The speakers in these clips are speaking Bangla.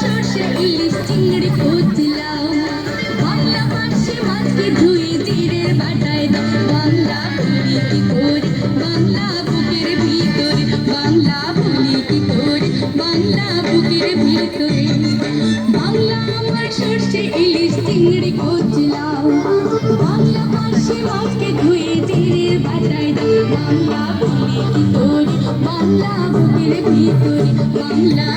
সর্ষে ইলিশ চিংড়ি কচলাও বাংলা মাসে মাছকে ধুয়ে জিরের বাটায় দাও বাংলা ভুলি কি বুকের ভিতরে বাংলা ভুলি কি করে বুকের ভিতরে বাংলা আমার সর্ষে ইলিশ চিংড়ি কচলাও বাংলা মাসে মাছকে ধুয়ে জিরের বাটায় দাও বাংলা ভুলি কি বুকের ভিতরে বাংলা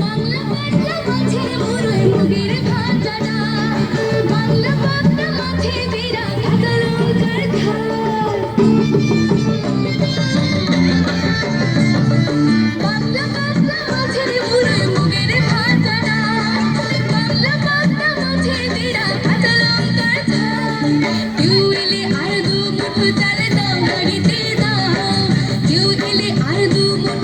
বাংলা পাগলা মাঝে মুরই মুগের ভাজাটা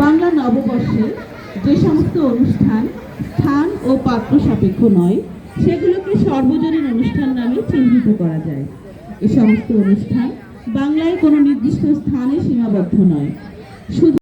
বাংলা নববর্ষে যে সমস্ত অনুষ্ঠান, স্থান ও পাত্র সাপেক্ষ নয়, সেগুলোকে সর্বজনীন অনুষ্ঠান নামে চিহ্নিত করা যায়। এ সমস্ত অনুষ্ঠান বাংলায় কোনো নির্দিষ্ট স্থানে সীমাবদ্ধ নয়। শুধু